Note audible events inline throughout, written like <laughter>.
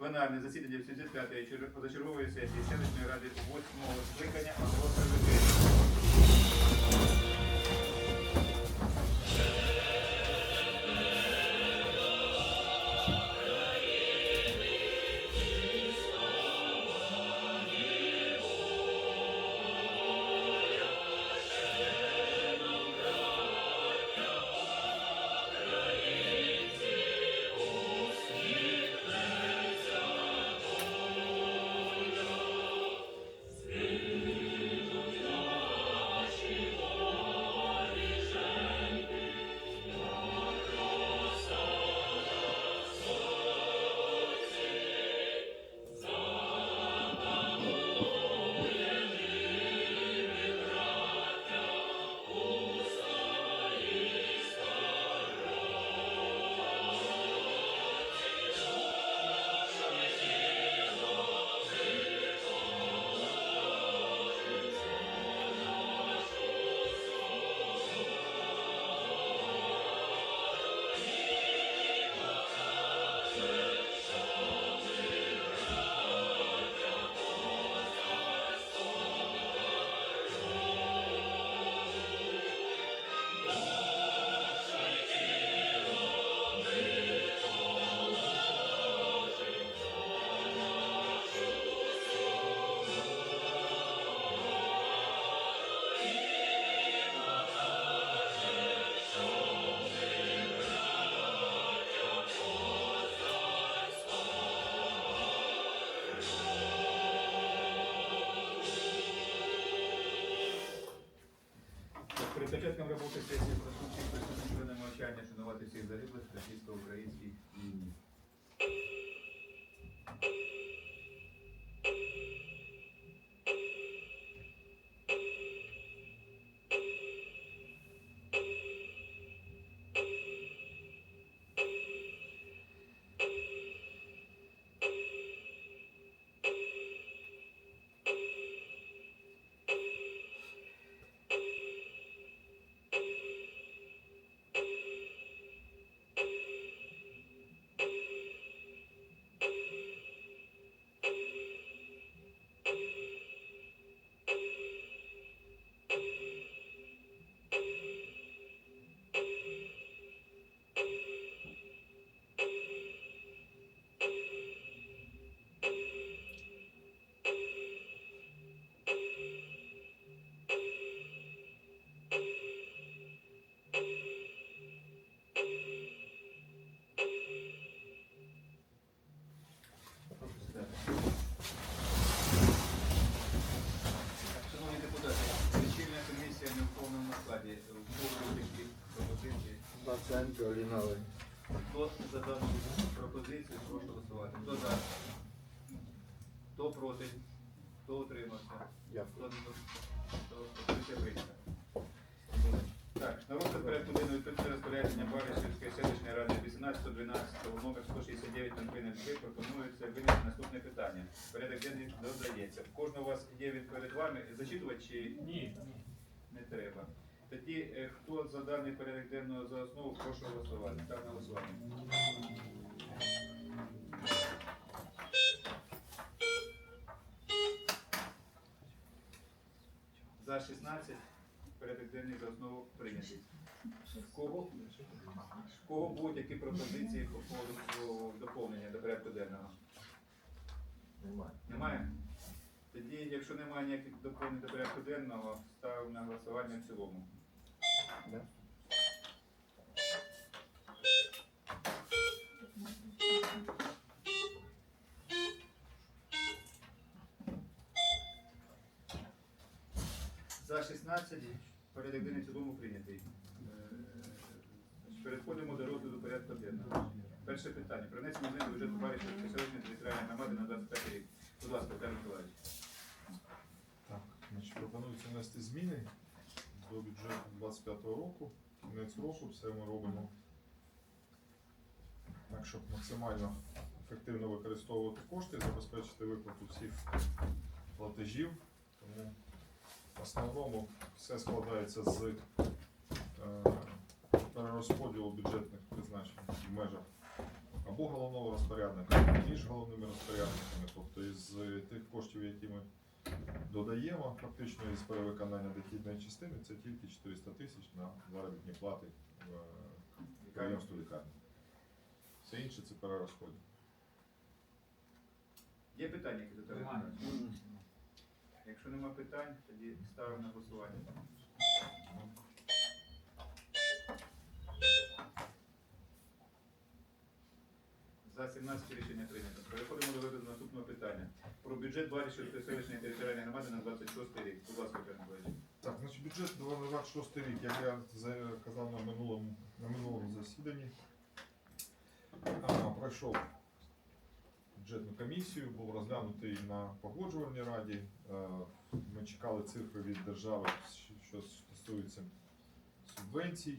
Пленарне засідання 85-ї чер- позачергової сесії селищної ради 8-го скликання оголошую мовчання всіх загиблих в російсько-українських війні. Баценко, Ліновий. Хто за дану пропозицію, прошу голосувати. Хто за? Хто проти? Хто утримався? Я. Хто не хто пропозиція. Так, на розгляд порядку денного відповідне розпорядження Баришівської селищної ради 18-12 номер 169 3 пропонується винести наступне питання. Порядок денний додається. Кожного у вас є він перед вами. Зачитувати чи Ні. не треба? Тоді е, хто за даний порядок денного за основу, прошу голосувати. Так, на голосування. За 16 порядок денний за основу прийнятий. Кого? Кого будь-які пропозиції по поводу доповнення до порядку денного? Немає. Немає? Тоді, якщо немає ніяких доповнень до порядку денного, ставимо на голосування в цілому. За 16 порядок денний цілому прийнятий. Е, Переходимо до розгляду порядку денного. Перше питання. Про внесення змін до бюджету Баришівської селищної територіальної громади на 25 рік. Будь ласка, Віталій Миколаївич. Так, значить, пропонується внести зміни до бюджету 25 року. Кінець року все ми робимо так, щоб максимально ефективно використовувати кошти забезпечити виплату всіх платежів. Тому в основному все складається з е, перерозподілу бюджетних призначень в межах або головного розпорядника, або між головними розпорядниками. Тобто із тих коштів, які ми додаємо, фактично із перевиконання дохідної частини, це тільки 400 тисяч на заробітні плати в е, підприємству лікарні. Все інше це перерозходи. Є питання, які до тебе? Немає. Якщо нема питань, тоді ставимо на голосування. За 17 рішення прийнято. Переходимо до розгляду наступного питання. Про бюджет Баришівської селищної територіальної громади на 26 рік. Будь ласка, Петро Так, значить бюджет 26 рік, як я за- казав на минулому, на минулому засіданні, пройшов бюджетну комісію, був розглянутий на погоджувальній раді. Е, Ми чекали цифри від держави, що стосується субвенцій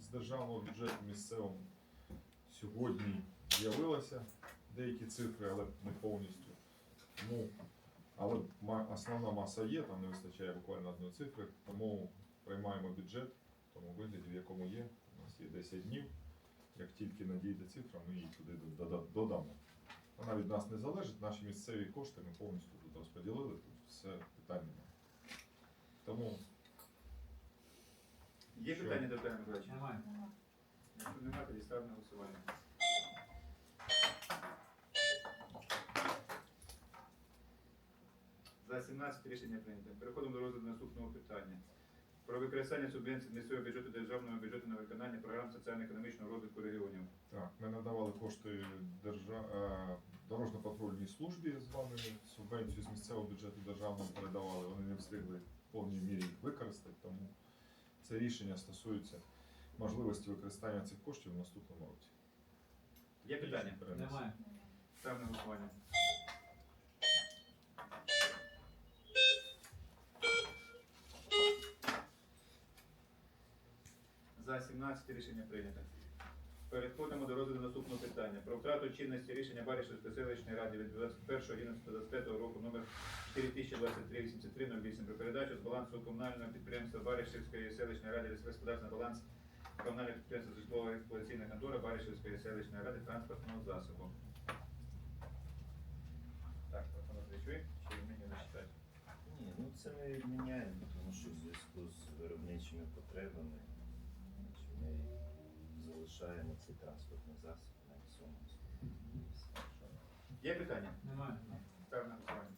з державного бюджету місцевому. Сьогодні з'явилися деякі цифри, але не повністю. Тому але основна маса є, там не вистачає буквально одної цифри, тому приймаємо бюджет в тому вигляді, в якому є. У нас є 10 днів. Як тільки надійде цифра, ми її туди додамо. Вона від нас не залежить, наші місцеві кошти ми повністю тут розподілили, тут все питань немає. Тому Є Що? питання до? Немає. Якщо немає, тоді ставимо на голосування. За 17 рішення прийнято. Переходимо до розгляду наступного питання. Про використання субвенцій з місцевого бюджету державного бюджету на виконання програм соціально-економічного розвитку регіонів. так, ми надавали кошти держа... е, дорожньо-патрульній службі з вами субвенцію з місцевого бюджету державного передавали. Вони не встигли в повній мірі їх використати, тому це рішення стосується можливості використання цих коштів в наступному році. Є питання? Немає. Ставимо на голосування. За 17 рішення прийнято. Переходимо до розгляду наступного питання. Про втрату чинності рішення Баришівської селищної ради від 21.11.25 року номер 4023-8308 про передачу з балансу комунального підприємства Баришівської селищної ради на баланс комунального підприємства житлового експлуатаційна контора Баришівської селищної ради транспортного засобу. Так, Анатолійович, ви чи мені зачитати? Ні, ну це ми відміняємо, тому що в зв'язку з виробничими потребами залишаємо цей транспортний засіб на цьому. Є питання? Немає. Ставимо на голосування.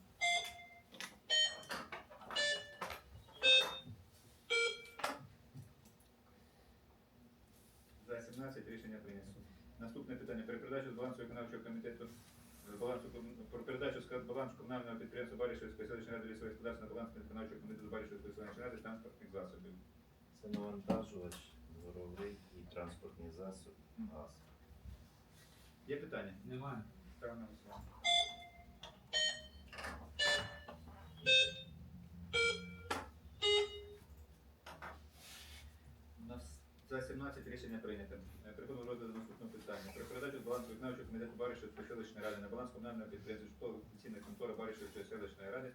За 17 рішення прийнято. Наступне питання. Про передачу з балансу виконавчого комітету балансу про передачу з балансу комунального підприємства Баришівської селищної ради лісових господарств на баланс виконавчого комітету Баришівської селищної ради транспортних засобів. Це навантажувач, дворовий і транспортний засіб ГАЗ. Є питання? Немає. Ставимо на голосування. За 17 рішення прийнято. Е, Переходимо до розгляду наступного питання. Про передачу з балансу виконавчого комітету Баришівської селищної ради на баланс комунального підприємства житлово офіційна контора Баришівської селищної ради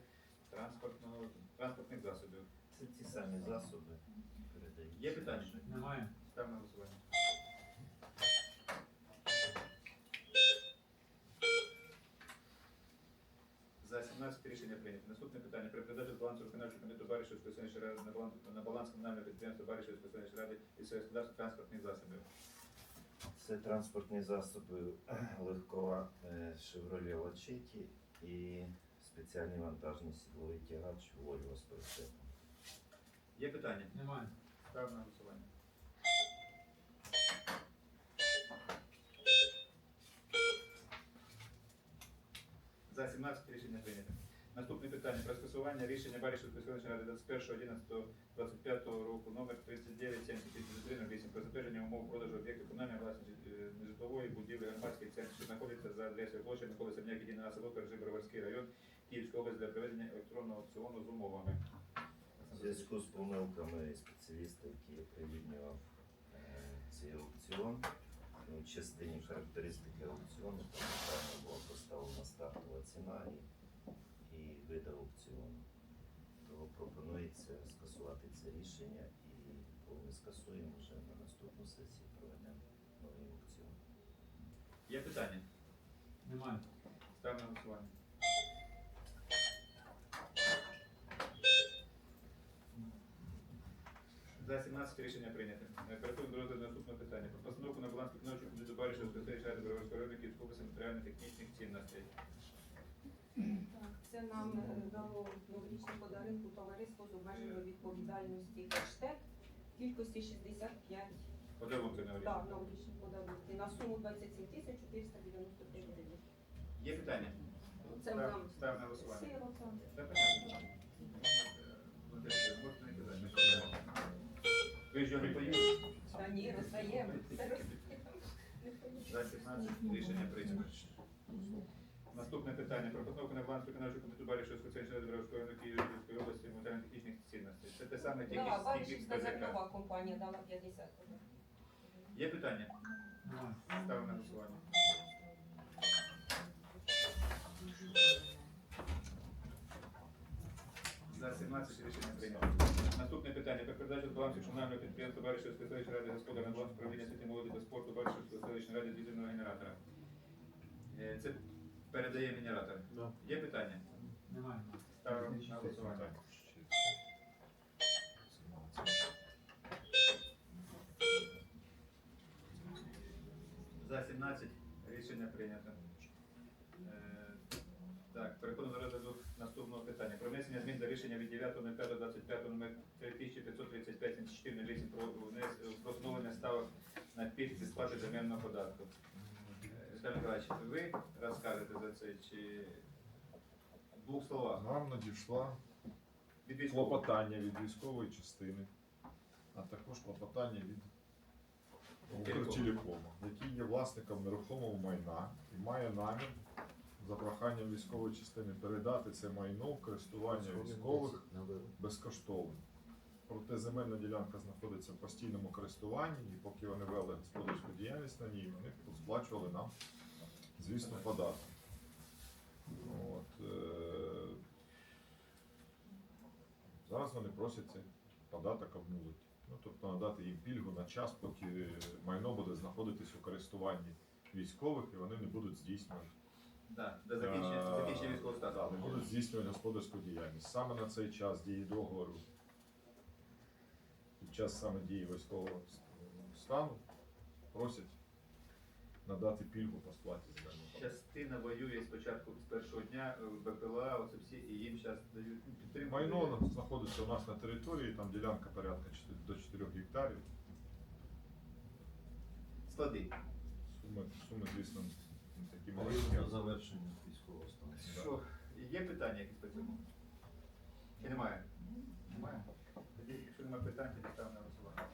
транспортного транспортних засобів. Це ті самі засоби. Є питання? Немає. Ставимо на голосування. За 17 рішення прийнято. Наступне питання. При передачі з балансу виконавчого комітету Баришівської селищної ради на баланс, на баланс комунального підприємства Баришівської селищної ради і своє транспортних засобів. Це транспортні засоби <clears throat> легкова Chevrolet Лачеті і спеціальний вантажний сідловий тягач Volvo з прицепом. Є питання? Немає. Ставимо на голосування. За 17 рішення прийнято. Наступне питання про скасування рішення Баришівської селищної ради 21.11.25 року номер 3973 про затвердження умов продажу об'єктів комунальної власності е, нежитлової будівлі громадських центрів, що знаходиться за адресою площі Миколи Семняк, єдиний село Коржи, Броварський район, Київська область для проведення електронного аукціону з умовами. В зв'язку з помилками спеціаліста, який оприлюднював е, цей аукціон, ну, в частині характеристики аукціону там була поставлена стартова ціна і, і вид аукціону. Тому пропонується скасувати це рішення і коли ми скасуємо вже на наступну сесію проведемо новий аукціон. Є питання? Немає. Ставимо голосування. За 17 рішення прийнято. Е, Переходимо до наступного питання. Про постановку на баланс виконавчого комітету Баришівської селищної ради Броварського району Київської області матеріально-технічних цінностей. Так, це нам е, дало новорічну подарунку товариство з обмеженою відповідальності хештег кількості 65 Подарунки на да, новорічні подарунки на суму 27 тисяч 495 гривень. Є питання? Це Став- нам Ставимо на голосування. сирота. Е, Ви ж його не поїли? Та ні, роздаємо. За 17 рішення прийнято. Наступне питання. Про постановку на баланс виконавчого комітету Баришівської селищної ради Броварського району Київської області матеріально-технічних цінностей. Це те саме тільки Да, з тільки з Баришівська ПЗК. зернова компанія дала 50. Є питання? Ставимо на голосування. За 17 рішення прийнято. З балансу комунального підприємства Баришівської селищної ради господар на баланс управління світі молоді та спорту Баришівської селищної ради дизельного генератора. Е, Це передає генератор. Да. Є питання? Немає. Ставимо на голосування. За 17 внесення змін до рішення від 9.05.25 номер 3535 про, встановлення ставок на пільг зі сплати земельного податку. Віталій Миколаївич, ви розкажете за це чи в двох словах? Нам надійшла Від військового. клопотання від військової частини, а також клопотання від Укртелекому, який є власником нерухомого майна і має намір за проханням військової частини передати це майно в користування військових безкоштовно. Проте земельна ділянка знаходиться в постійному користуванні, і поки вони вели господарську діяльність на ній, вони сплачували нам, звісно, податок. От, е- зараз вони просять цей податок обнулити. Ну, тобто надати їм пільгу на час, поки майно буде знаходитись у користуванні військових і вони не будуть здійснювати. Да, до закінчення, Е, закінчення військового стану. не будуть здійснювати господарську діяльність. Саме на цей час дії договору, під час саме дії військового стану, просять надати пільгу по сплаті земельного податку. Частина воює спочатку з першого дня е, БПЛА, оце всі, і їм зараз дають ну, підтримку. Майно знаходиться у нас на території, там ділянка порядка 4 до 4 гектарів. Склади. Суми, суми звісно, не такі До завершення військового стану. Що, є питання якісь по цьому? Чи немає? Немає. Тоді, якщо немає питань, тоді ставимо на голосування.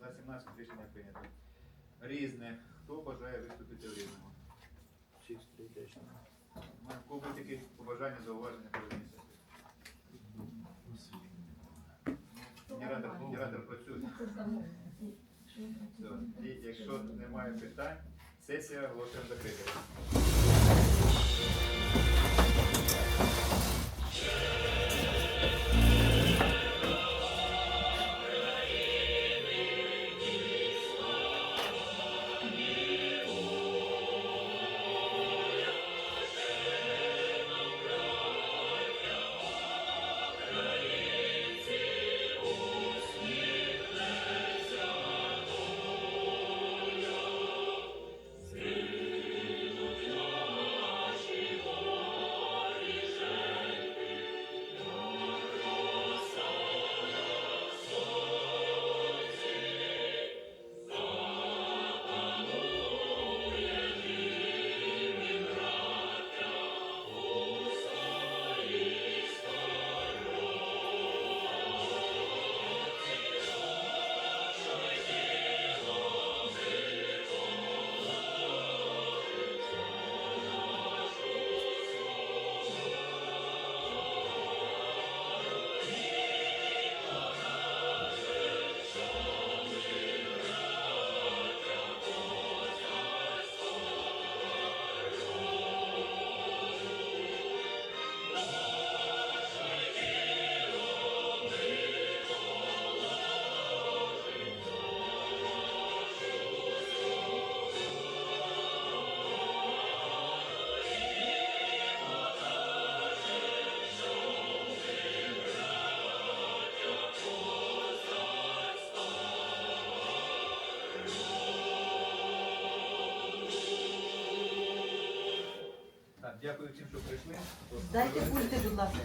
За 17 рішення прийнято. Різне. Хто бажає виступити в різному? Всіх стрітечно. У кого якісь побажання, зауваження по різній сесії? Генератор, працює. Все. І якщо немає питань, сесія оголошуємо закритою. Дякую всім, що прийшли. Дайте пульти, будь ласка.